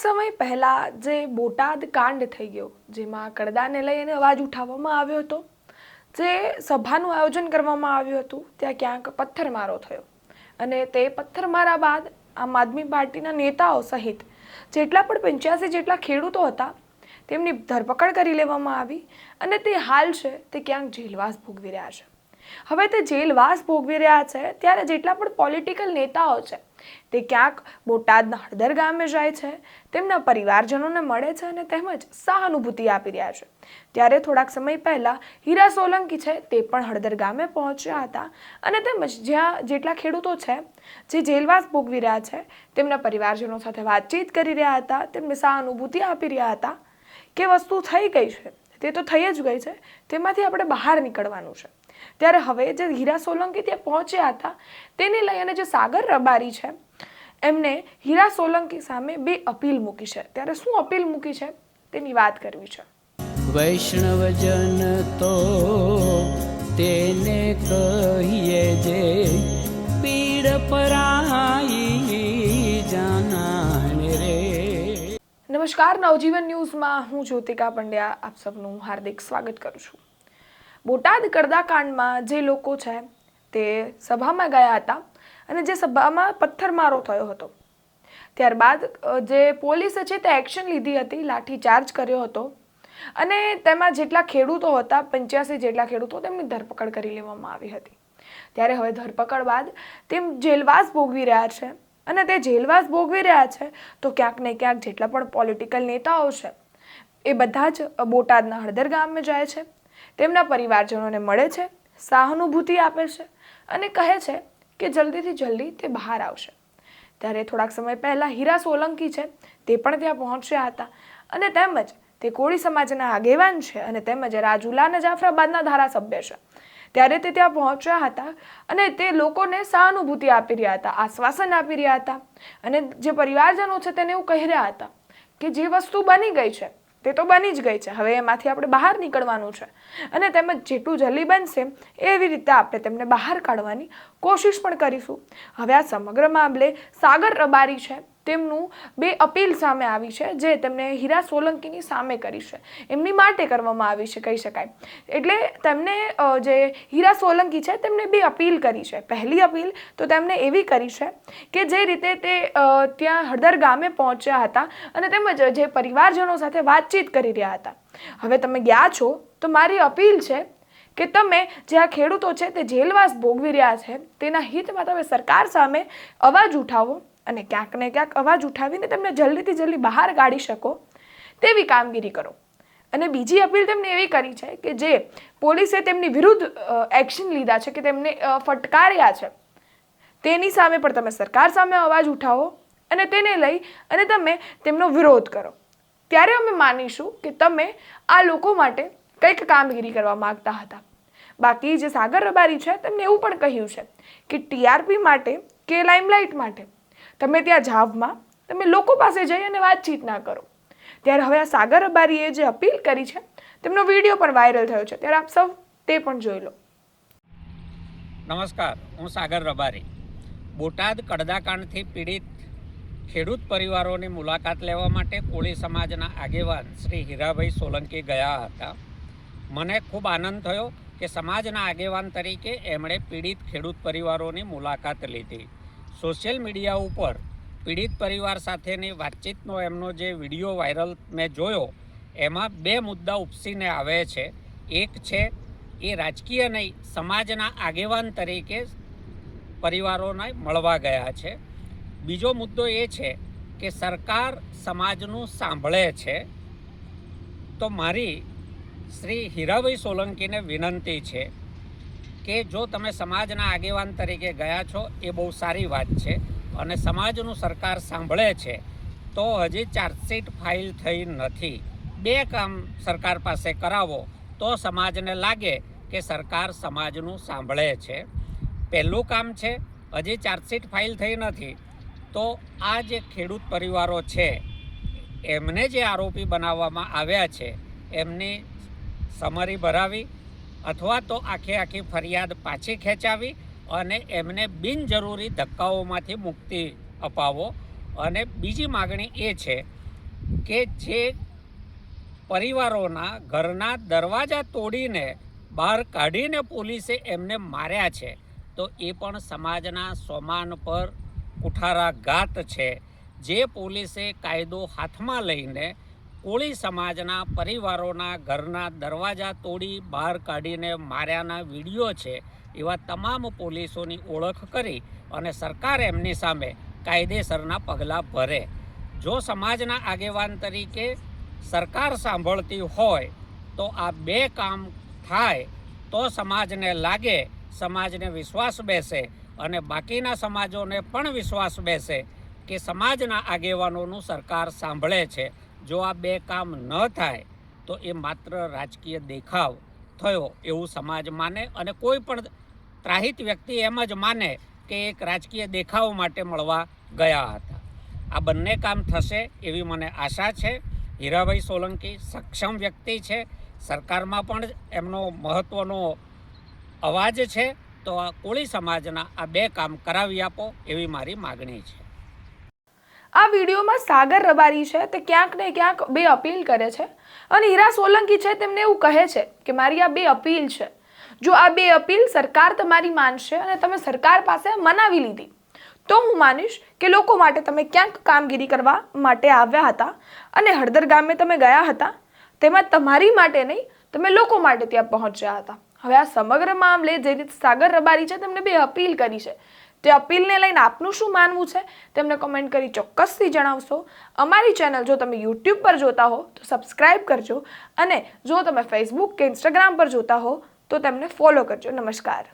સમય પહેલાં જે બોટાદ કાંડ થઈ ગયો, જેમાં કડદાને લઈને અવાજ ઉઠાવવામાં આવ્યો હતો, જે સભાનું આયોજન કરવામાં આવ્યું હતું, ત્યાં ક્યાંક પથ્થરમારો થયો. અને તે પથ્થરમારા બાદ આમ આદમી પાર્ટીના નેતાઓ સહિત જેટલા પણ પંચ્યાસી જેટલા ખેડૂતો હતા, તેમની ધરપકડ કરી લેવામાં આવી અને તે હાલ છે તે ક્યાંક જેલવાસ ભોગવી રહ્યા છે. હવે તે જેલવાસ ભોગવી રહ્યા છે, ત્યારે જેટલા પણ પોલિટિકલ નેતાઓ છે, તે ક્યાંક બોટાદના હળદર ગામે જાય છે, તેમના પરિવારજનોને મળે છે અને તેમજ સહાનુભૂતિ આપી રહ્યા છે. ત્યારે થોડાક સમય પહેલાં હીરા સોલંકી છે તે પણ હળદર ગામે પહોંચ્યા હતા અને તેમજ જ્યાં જેટલા ખેડૂતો છે, જે જેલવાસ ભોગવી રહ્યા છે, તેમના પરિવારજનો સાથે વાતચીત કરી રહ્યા હતા, તેમને સહાનુભૂતિ આપી રહ્યા હતા કે વસ્તુ થઈ ગઈ છે, તે તો થઈ જ ગઈ છે, તેમાંથી આપણે બહાર નીકળવાનું છે. ત્યારે હવે જે હીરા સોલંકી ત્યાં પહોંચ્યા હતા તેને લઈ અને જે સાગર રબારી છે એમને હીરા સોલંકી સામે બે અપીલ મૂકી છે. ત્યારે શું અપીલ મૂકી છે? તેની વાત કરવી છે. વૈષ્ણવજન તો તેને કહીએ જે પીડ પરાઈ જાનાને રે. નમસ્કાર નવજીવન ન્યૂઝમાં હું જ્યોતિકા પંડ્યા. આપ સૌનું હાર્દિક સ્વાગત કરું છું. બોટાદ કડદાકાંડમાં જે લોકો છે તે સભામાં ગયા હતા અને જે સભામાં પથ્થરમારો થયો હતો. ત્યારબાદ જે પોલીસે છે તે એક્શન લીધી હતી, લાઠીચાર્જ કર્યો હતો અને તેમાં જેટલા ખેડૂતો હતા, પંચ્યાસી જેટલા ખેડૂતો, તેમની ધરપકડ કરી લેવામાં આવી હતી. ત્યારે હવે ધરપકડ બાદ તેમ જેલવાસ ભોગવી રહ્યા છે અને તે જેલવાસ ભોગવી રહ્યા છે તો ક્યાંક ને ક્યાંક જેટલા પણ પોલિટિકલ નેતાઓ છે એ બધા જ બોટાદના હળદર ગામે જાય છે. તેમના પરિવારજનોને મળે છે, સહાનુભૂતિ આપે છે અને કહે છે કે જલ્દીથી જલ્દી તે બહાર આવશે. ત્યારે થોડાક સમય પહેલાં હીરા સોલંકી છે, તે પણ ત્યાં પહોંચ્યા હતા અને તેમજ તે કોળી સમાજના આગેવાન છે અને તેમજ રાજુલા અને જાફરાબાદના ધારાસભ્ય છે. ત્યારે તે ત્યાં પહોંચ્યા હતા અને તે લોકોને સહાનુભૂતિ આપી રહ્યા હતા, આશ્વાસન આપી રહ્યા હતા અને જે પરિવારજનો છે તેને એવું કહી રહ્યા હતા કે જે વસ્તુ બની ગઈ છે તે તો બની જ ગઈ છે. હવે એમાંથી આપણે બહાર નીકળવાનું છે. અને તેમજ જેટલું જલ્દી બનશે, એવી રીતે આપણે તેમને બહાર કાઢવાની કોશિશ પણ કરીશું. હવે આ સમગ્ર મામલે સાગર રબારી છે. તેમનું બે અપીલ સામે આવી છે, જે તેમને હીરા સોલંકીની સામે કરી છે. એમની માટે કરવામાં આવી છે, કહી શકાય. એટલે તેમને જે હીરા સોલંકી છે, તેમને બે અપીલ કરી છે. પહેલી અપીલ તો તેમને એવી કરી છે કે જે રીતે તે ત્યાં હળદર ગામે પહોંચ્યા હતા અને તેમજ જે પરિવારજનો સાથે વાતચીત કરી રહ્યા હતા. હવે તમે ગયા છો, તો મારી અપીલ છે કે તમે જે આ ખેડૂતો છે તે જેલવાસ ભોગવી રહ્યા છે, તેના હિતમાં તમે સરકાર સામે અવાજ ઉઠાવો. અને ક્યાંક ને ક્યાંક અવાજ ઉઠાવીને તેમને જલ્દીથી જલ્દી બહાર કાઢી શકો તેવી કામગીરી કરો. અને બીજી અપીલ તેમને એવી કરી છે કે જે પોલીસે તેમની વિરુદ્ધ એક્શન લીધા છે કે તેમને ફટકાર્યા છે, તેની સામે પણ તમે સરકાર સામે અવાજ ઉઠાવો અને તેને લઈ અને તમે તેમનો વિરોધ કરો. ત્યારે અમે માનીશું કે તમે આ લોકો માટે કંઈક કામગીરી કરવા માંગતા હતા. બાકી જે સાગર રબારી છે તેમને એવું પણ કહ્યું છે કે ટીઆરપી માટે કે લાઇમલાઇટ માટે તમે ત્યાં જાવમાં, તમે લોકો પાસે જઈ અને વાતચીત ના કરો. ત્યારે હવે આ સાગર રબારીએ જે અપીલ કરી છે, તેમનો વીડિયો પણ વાયરલ થયો છે. ત્યારે આપ સૌ તે પણ જોઈ લો. નમસ્કાર, હું સાગર રબારી. બોટાદ કડદાકાંડથી પીડિત ખેડૂત પરિવારોની મુલાકાત લેવા માટે કોળી સમાજના આગેવાન શ્રી હીરાભાઈ સોલંકી ગયા હતા. મને ખૂબ આનંદ થયો કે સમાજના આગેવાન તરીકે એમણે પીડિત ખેડૂત પરિવારોની મુલાકાત લીધી. સોશિયલ મીડિયા ઉપર પીડિત પરિવાર સાથેની વાતચીતનો એમનો જે વીડિયો વાયરલ મેં જોયો, એમાં બે મુદ્દા ઉપસીને આવે છે. એક છે, એ રાજકીય નહીં સમાજના આગેવાન તરીકે પરિવારોને મળવા ગયા છે. બીજો મુદ્દો એ છે કે સરકાર સમાજનું સાંભળે છે. તો મારી શ્રી હીરાભાઈ સોલંકીને વિનંતી છે કે જો તમે સમાજના આગેવાન તરીકે ગયા છો, એ બહુ સારી વાત છે અને સમાજનું સરકાર સાંભળે છે, તો હજી ચાર્જશીટ ફાઇલ થઈ નથી. બે કામ સરકાર પાસે કરાવો, તો સમાજને લાગે કે સરકાર સમાજનું સાંભળે છે. પહેલું કામ છે, હજી ચાર્જશીટ ફાઇલ થઈ નથી, તો આ જે ખેડૂત પરિવારો છે, એમને જે આરોપી બનાવવામાં આવ્યા છે, એમની સમરી ભરાવી અથવા તો આખે આખી ફરિયાદ પાછી ખેંચાવી અને એમને બિનજરૂરી ધક્કાઓમાંથી મુક્તિ અપાવો. અને બીજી માગણી એ છે કે જે પરિવારોના ઘરના દરવાજા તોડીને બહાર કાઢીને પોલીસે એમને માર્યા છે, તો એ પણ સમાજના સોમાન પર કુઠારાઘાત છે. જે પોલીસે કાયદો હાથમાં લઈને કોળી સમાજના પરિવારોના ઘરના દરવાજા તોડી બહાર કાઢીને માર્યાના વીડિયો છે એવા તમામ પોલીસોની ઓળખ કરી અને સરકાર એમની સામે કાયદેસરના પગલાં ભરે. જો સમાજના આગેવાન તરીકે સરકાર સાંભળતી હોય તો આ બે કામ થાય તો સમાજને લાગે, સમાજને વિશ્વાસ બેસે અને બાકીના સમાજોને પણ વિશ્વાસ બેસે કે સમાજના આગેવાનોનું સરકાર સાંભળે છે. જો આ બે કામ ન થાય, તો એ માત્ર રાજકીય દેખાવ થયો એવું સમાજ માને અને કોઈ પણ ત્રાહિત વ્યક્તિ એમ જ માને કે એક રાજકીય દેખાવ માટે મળવા ગયા હતા. આ બંને કામ થશે એવી મને આશા છે. હીરાભાઈ સોલંકી સક્ષમ વ્યક્તિ છે. સરકારમાં પણ એમનો મહત્ત્વનો અવાજ છે. તો આ કોળી સમાજના આ બે કામ કરાવી આપો એવી મારી માગણી છે. આ વિડીયોમાં સાગર રબારી છે તે ક્યાંક ને ક્યાંક બે અપીલ કરે છે અને હીરા સોલંકી છે તેમને એવું કહે છે કે મારી આ બે અપીલ છે. જો આ બે અપીલ સરકાર તમારી માનશે અને તમે સરકાર પાસે મનાવી લીધી, તો હું માનીશ કે લોકો માટે તમે ક્યાંક કામગીરી કરવા માટે આવ્યા હતા અને હળદર ગામે તમે ગયા હતા. તેમાં તમારી માટે નહીં, તમે લોકો માટે ત્યાં પહોંચ્યા હતા. હવે આ સમગ્ર મામલે જે રીતે સાગર રબારી છે તેમને બે અપીલ કરી છે તે અપીલને લઈને આપનું શું માનવું છે? તેમને કમેન્ટ કરી ચોક્કસથી જણાવશો. અમારી ચેનલ જો તમે યુટ્યુબ પર જોતા હો, તો સબસ્ક્રાઇબ કરજો. અને જો તમે ફેસબુક કે ઇન્સ્ટાગ્રામ પર જોતા હો, તો તેમને ફોલો કરજો. નમસ્કાર.